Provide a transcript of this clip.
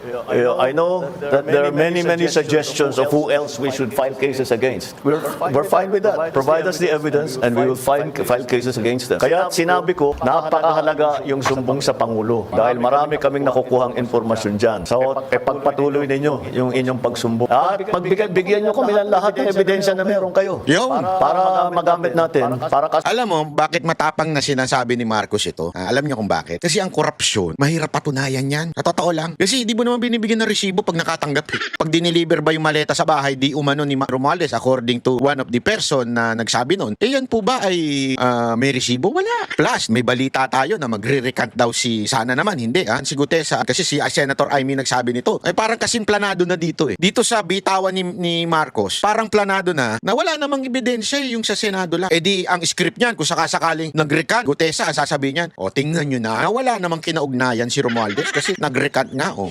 Yeah, I know that there are many, many suggestions of who else we should file cases against. We're, we're fine with that. Provide us the evidence and we will file, file cases against them. Kaya sinabi ko, napakahalaga yung sumbong sa Pangulo dahil marami kaming nakukuhang informasyon dyan. So, e pagpatuloy ninyo yung inyong pagsumbong. At magbigay, bigyan nyo kami ng lahat ng ebidensya na meron kayo. Yun. Para magamit natin, para kas- Alam mo, bakit matapang na sinasabi ni Marcos ito? Ah, alam niyo kung bakit? Kasi ang korupsyon, mahirap patunayan yan. Sa totoo lang. Kasi di mo naman binibigyan ng resibo pag nakatanggap. eh. Pag diniliver ba yung maleta sa bahay, di umano ni Romualdez according to one of the person na nagsabi noon. Eh yan po ba ay ah, may resibo? Wala. Plus, may balita tayo na magre-recant daw si, sana naman, hindi ah, si Gutesa. Kasi si ah, Senator Amy nagsabi nito. Ay parang kasing planado na dito eh. Dito sa bitawan ni, ni Marcos, parang planado na na wala namang ebidensya eh, yung sa Senado lang. Eh di, ang script niyan, kung sakasakaling nag-recant, Gutesa, ang sasabihin niyan, o tingnan nyo na, na wala namang kinaugnayan si Romualdez kasi nag-recant nga, oh.